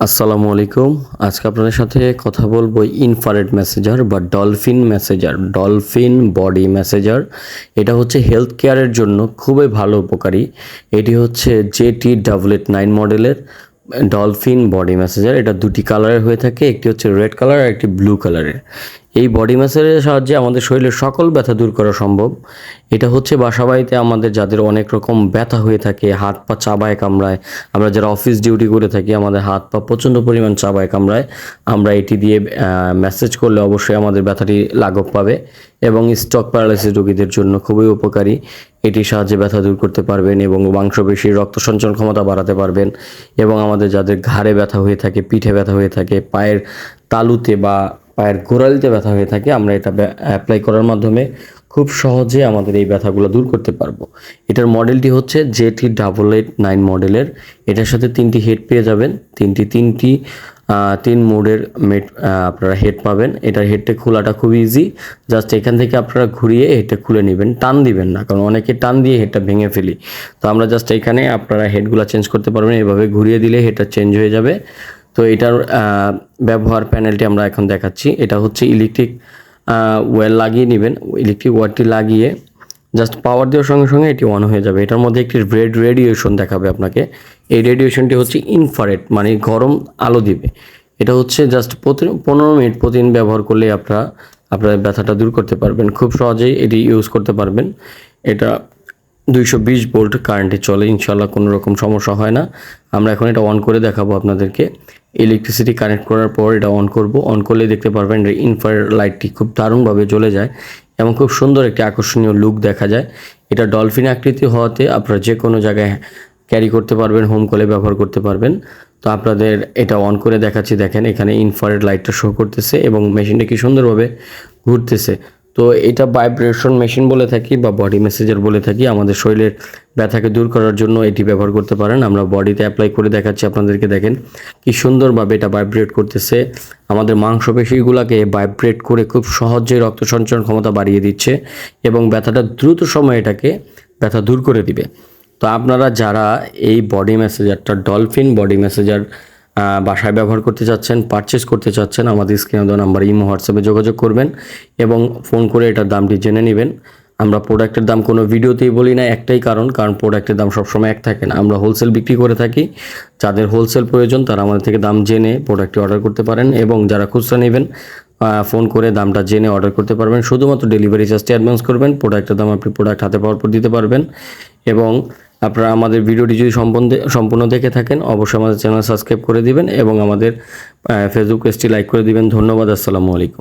আসসালামু আলাইকুম। আজকে আপনাদের সাথে কথা বলব ইনফারেড মেসেজার বা dolphin massager dolphin body massager এটা হচ্ছে হেলথ কেয়ারের জন্য খুবই ভালো উপকারী। এটি হচ্ছে জেটি ডাবল এইট নাইন মডেলের ডলফিন বডি ম্যাসেজার এটা দুটি কালারের হয়ে থাকে, একটি হচ্ছে রেড কালার আর একটি ব্লু কালারের এই বডি ম্যাসেজের সাহায্যে আমাদের শরীরের সকল ব্যথা দূর করা সম্ভব। এটা হচ্ছে বাসা বাড়িতে আমাদের যাদের অনেক রকম ব্যথা হয়ে থাকে, হাত পা চাবায় কামড়ায়, আমরা যারা অফিস ডিউটি করে থাকি, আমাদের হাত পা প্রচণ্ড পরিমাণ চাবায় কামড়ায়, আমরা এটি দিয়ে মেসেজ করলে অবশ্যই আমাদের ব্যথাটি লাঘব পাবে এবং স্টক প্যারালাইসিস রোগীদের জন্য খুবই উপকারী। এটির সাহায্যে ব্যথা দূর করতে পারবেন এবং মাংসপেশির রক্ত সঞ্চালন ক্ষমতা বাড়াতে পারবেন এবং আমাদের যাদের ঘাড়ে ব্যথা হয়ে থাকে, পিঠে ব্যথা হয়ে থাকে, পায়ের তালুতে বা পায়ের গোড়ালিতে ব্যথা হয়ে থাকে, আমরা এটা অ্যাপ্লাই করার মাধ্যমে খুব সহজে আমাদের এই ব্যথাগুলো দূর করতে পারব। এটার মডেলটি হচ্ছে জেটি ডাবল এইট নাইন মডেলের। এটার সাথে তিনটি হেড পেয়ে যাবেন। তিনটি তিনটি তিন মোডের মেট আপনারা হেড পাবেন। এটার হেডটা খোলাটা খুব ইজি জাস্ট এখান থেকে আপনারা ঘুরিয়ে হেডটা খুলে নেবেন। টান দিবেন না, কারণ অনেকে টান দিয়ে হেডটা ভেঙে ফেলি। তো আমরা জাস্ট এখানে আপনারা হেডগুলো চেঞ্জ করতে পারবেন। এভাবে ঘুরিয়ে দিলে হেডটা চেঞ্জ হয়ে যাবে। তো এটার ব্যবহার প্যানেলটি আমরা এখন দেখাচ্ছি। এটা হচ্ছে ইলেকট্রিক ওয়েল লাগিয়ে নেবেন। ইলেকট্রিক ওয়ারটি লাগিয়ে জাস্ট পাওয়ার দেওয়ার সঙ্গে সঙ্গে এটি অন হয়ে যাবে। এটার মধ্যে একটি রেড রেডিয়েশন দেখাবে আপনাকে। এই রেডিয়েশনটি হচ্ছে ইনফারেট মানে গরম আলো দিবে। এটা হচ্ছে জাস্ট প্রতি, পনেরো মিনিট প্রতিদিন ব্যবহার করলে আপনারা আপনার ব্যথাটা দূর করতে পারবেন। খুব সহজেই এটি ইউজ করতে পারবেন। এটা দুইশো বিশ ভোল্ট কারেন্টে চলে ইনশাল্লাহ কোনো রকম সমস্যা হয় না। আমরা এখন এটা অন করে দেখাবো আপনাদেরকে। ইলেকট্রিসিটি কানেক্ট করার পর এটা অন করব। অন করলে দেখতে পারবেন ইনফার লাইটটি খুব দারুণভাবে জ্বলে যায় এবং খুব সুন্দর একটি আকর্ষণীয় লুক দেখা যায়। এটা ডলফিন আকৃতি হওয়াতে আপনারা যে কোনো জায়গায় ক্যারি করতে পারবেন হোম কলে ব্যবহার করতে পারবেন। তো আপনাদের এটা অন করে দেখাচ্ছি। দেখেন এখানে ইনফারেড লাইটটা শো করতেছে এবং মেশিনটা কি সুন্দরভাবে ঘুরতেছে। তো এটা ভাইব্রেশন মেশিন বলে থাকি বা বডি মেসেজার বলে থাকি। আমাদের শরীরের ব্যথাকে দূর করার জন্য এটি ব্যবহার করতে পারেন। আমরা বডিতে অ্যাপ্লাই করে দেখাচ্ছি, আপনাদেরকে দেখেন কি সুন্দরভাবে এটা ভাইব্রেট করতেছে। আমাদের মাংসপেশিগুলোকে ভাইব্রেট করে খুব সহজে রক্ত সঞ্চালন ক্ষমতা বাড়িয়ে দিচ্ছে এবং ব্যথাটা দ্রুত সময় এটাকে, ব্যথা দূর করে দিবে। তো আপনারা যারা এই বডি মেসেজারটা ডলফিন বডি মেসেজার বাসায় ব্যবহার করতে চাচ্ছেন পারচেস করতে চাচ্ছেন, আমাদের স্ক্রিনে দেওয়া নাম্বার ইমো হোয়াটসঅ্যাপে যোগাযোগ করবেন এবং ফোন করে এটার দামটি জেনে নেবেন। আমরা প্রোডাক্টের দাম কোনো ভিডিওতেই বলি না, একটাই কারণ কারণ প্রোডাক্টের দাম সবসময় এক থাকে না। আমরা হোলসেল বিক্রি করে থাকি, যাদের হোলসেল প্রয়োজন তারা আমাদের থেকে দাম জেনে প্রোডাক্টটি অর্ডার করতে পারেন এবং যারা খুচরা নেবেন ফোন করে দামটা জেনে অর্ডার করতে পারবেন। শুধুমাত্র ডেলিভারি চার্জটি অ্যাডভান্স করবেন প্রোডাক্টের দাম আপনি প্রোডাক্ট হাতে পাওয়ার পর দিতে পারবেন এবং আপনারা আমাদের ভিডিওটি যদি সম্বন্ধে সম্পূর্ণ দেখে থাকেন, অবশ্যই আমাদের চ্যানেল সাবস্ক্রাইব করে দিবেন এবং আমাদের ফেসবুক পেজটি লাইক করে দিবেন। ধন্যবাদ, আসসালামু আলাইকুম।